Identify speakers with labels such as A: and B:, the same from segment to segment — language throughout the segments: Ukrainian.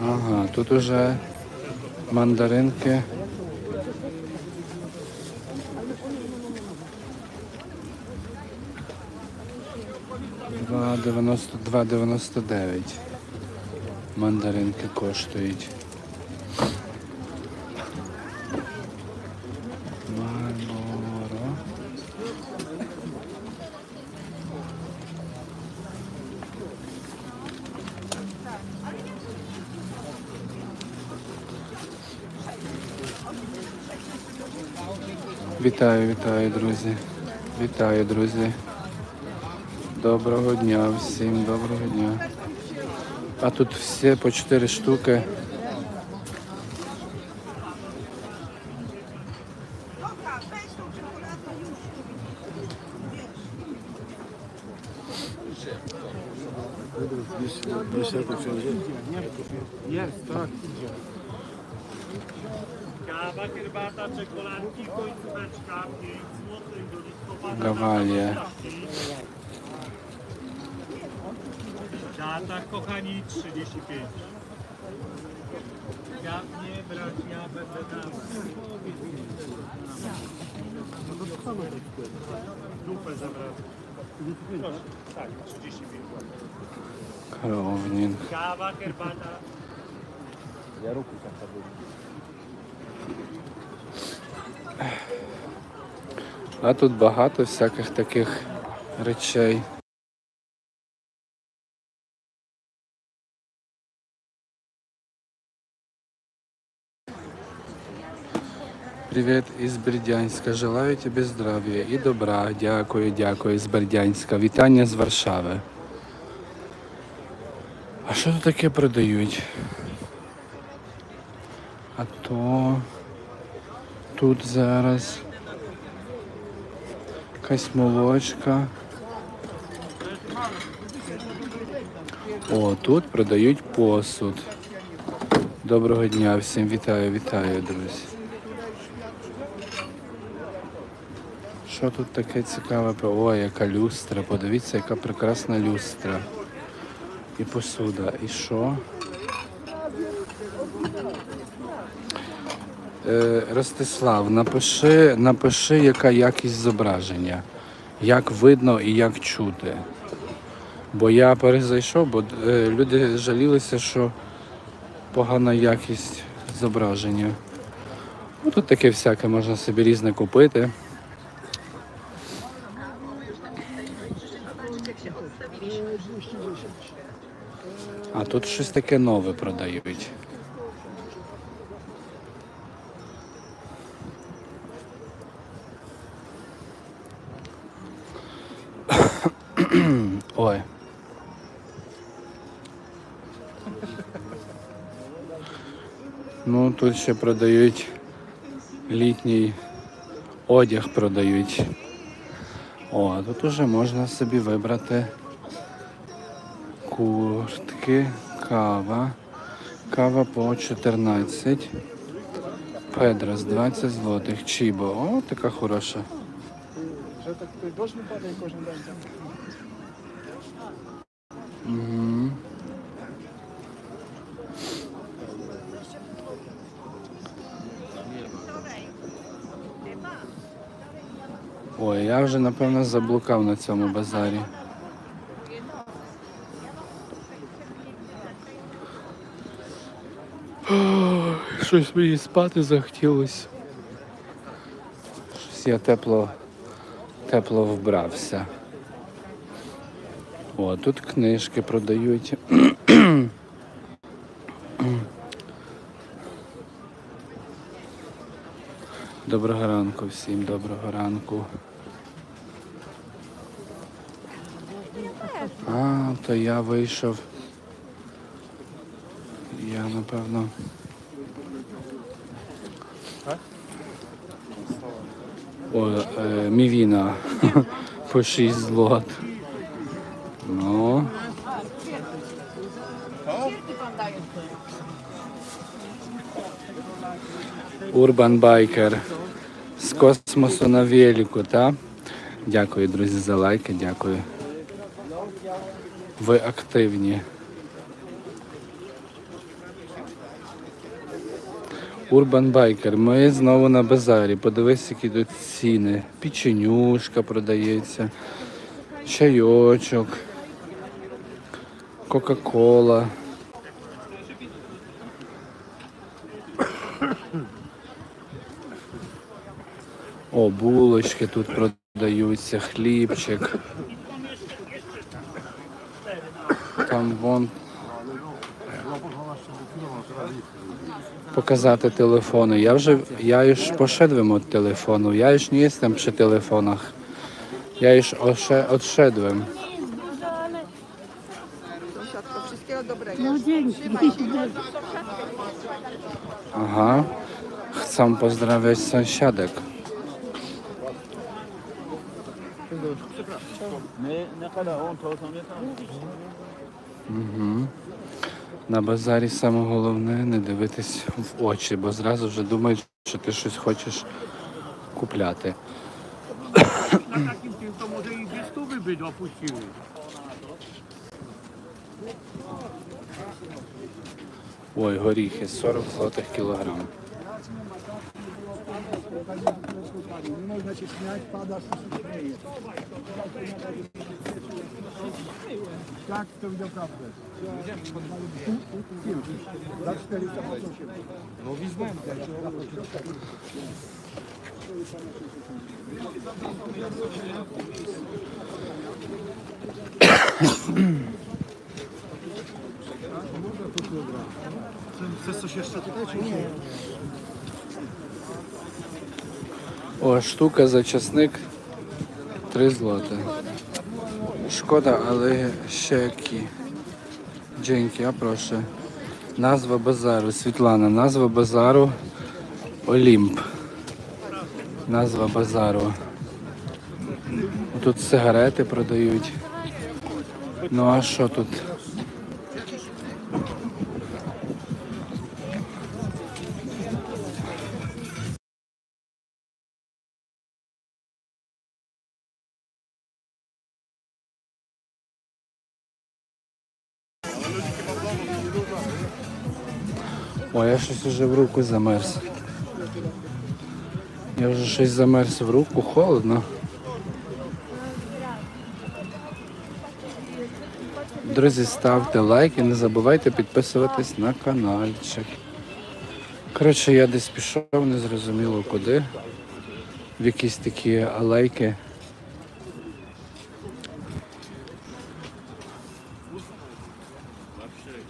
A: Ага, тут уже мандаринки. Два дев'яносто два дев'яносто дев'ять. Мандаринки коштують. Вітаю, вітаю, друзі. Вітаю, друзі. Доброго дня всім, доброго дня. А тут все по 4 штуки.
B: herbata, czekoladki, końcóweczka, 5 zł do listopada.
A: Gawalie.
B: Data, kochani, 35. Ja nie brać, ja będę dał. Dupę zabrać. Proszę, tak, 35 zł.
A: Коровнін.
B: Kawa, herbata.
A: А тут багато всяких таких речей. Привіт із Бердянська. Желаю тобі здрав'я і добра. Дякую, дякую з Бердянська. Вітання з Варшави. А що тут таке продають? А то тут зараз якась молочка. О, тут продають посуд. Доброго дня всім вітаю, вітаю, друзі. Що тут таке цікаве? О, яка люстра. Подивіться, яка прекрасна люстра. І посуда. І що? Ростислав, напиши, напиши, яка якість зображення, як видно і як чути. Бо я перезайшов, бо е, люди жалілися, що погана якість зображення. Ну, тут таке всяке можна собі різне купити. А тут щось таке нове продають. Ой. Ну, тут ще продають літній одяг продають. О, тут уже можна собі вибрати куртки, кава. Кава по 14. Педрас 20 злотих. Чібо. О, така хороша.
C: Вже так дощ не падає кожен день.
A: Мгм. Ой, я вже напевно заблукав на цьому базарі. Щось мені спати захотілося. Щось я тепло, тепло вбрався. О, тут книжки продають. Доброго ранку всім, доброго ранку. А, то я вийшов. Я напевно О, е, мівіна по 6 злот. Урбан Байкер з космосу на велику, та? Дякую, друзі, за лайки, дякую. Ви активні. Урбан Байкер. Ми знову на базарі. Подивись, які тут ціни. Печенюшка продається, чайочок, Кока-Кола. О, булочки тут продаються, хлібчик. Там вон telefony. Ja, że, ja już poszedłem od telefonu. Ja już nie jestem przy telefonach. Ja już osze, odszedłem.
D: Sąsiadko,
E: No dzięki.
A: Aha. Chcę pozdrawiać sąsiadek. Угу. На базарі саме головне не дивитись в очі, бо зразу вже думають, що ти щось хочеш купляти.
B: Na takim tym to może i dwie stówy by.
A: Ой, горіхи 40 злотих кілограм.
C: Śmieje. Tak, to widział prawdę. Za
A: О, штука за часник 3 злоти. Шкода, але ще які. Dzięki, я прошу. Назва базару, Світлана, назва базару Олімп. Назва базару. Тут сигарети продають. Ну а що тут? Щось уже в руку замерз. Я вже щось замерз в руку, холодно. Друзі, ставте лайки, не забувайте підписуватись на каналчик. Коротше, я десь пішов, не зрозуміло куди. В якісь такі алейки.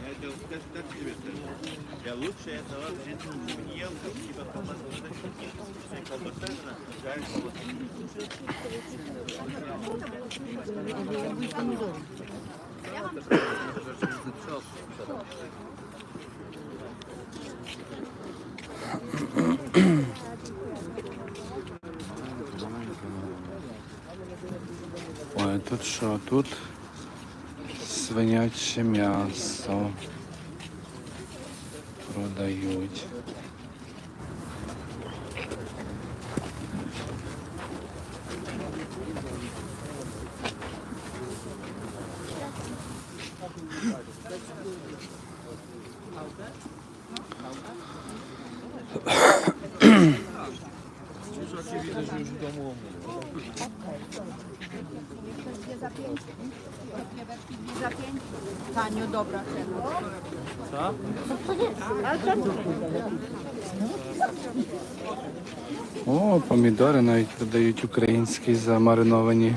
A: Я хотел сказать, как тебе это? Я лучше этого не ел, как типа колбаса. Колбаса, она Ой, тут что, Тут свиняче м'ясо продають.
D: Taniu, dobra cena.
A: О, помідори навіть продають українські замариновані,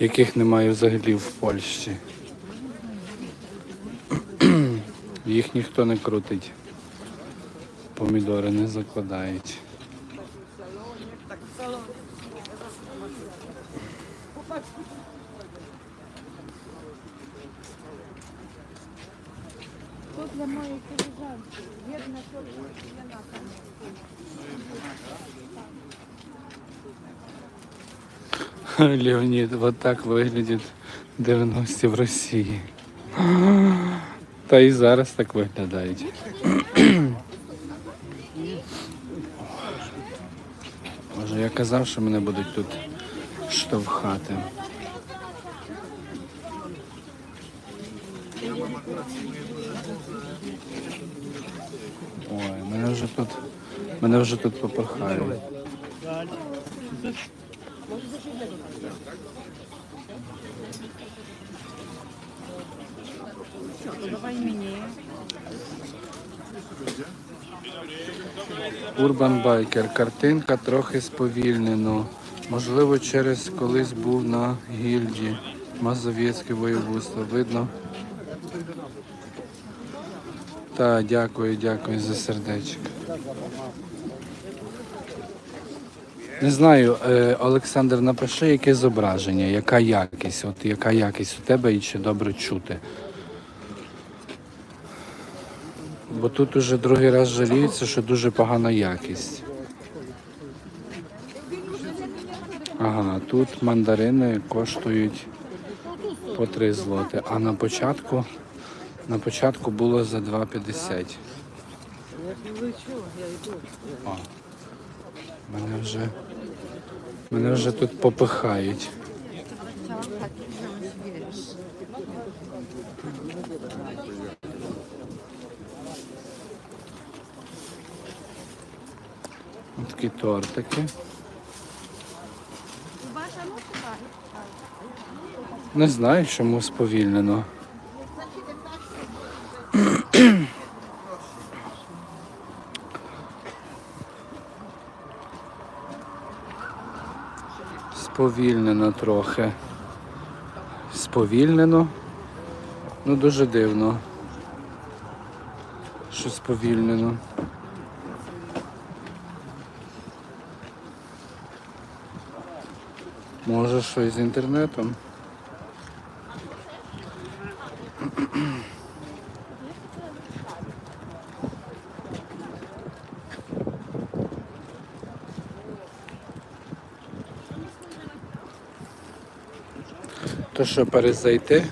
A: яких немає взагалі в Польщі. Їх ніхто не крутить. Помідори не закладають. Леонід, вот так виглядять 90-ті в Росії. Та і зараз так виглядають. Може, я казав, що мене будуть тут штовхати. Ой, мене вже тут, мене вже тут попихають. Урбан Байкер. Картинка трохи сповільнено. Можливо, через колись був на гільді. Мазовєцьке воєводство. Видно. Так, дякую, дякую за сердечко. Не знаю, е, Олександр, напиши, яке зображення, яка якість, от яка якість у тебе і чи добре чути. Бо тут уже другий раз жаліються, що дуже погана якість. Ага, тут мандарини коштують по 3 злоти, а на початку, на початку було за 2,50. О, мене вже, мене вже тут попихають. Такі тортики. Не знаю, чому сповільнено. Сповільнено трохи. Сповільнено. Ну дуже дивно. Що сповільнено. Може щось з інтернетом. То що перезайти?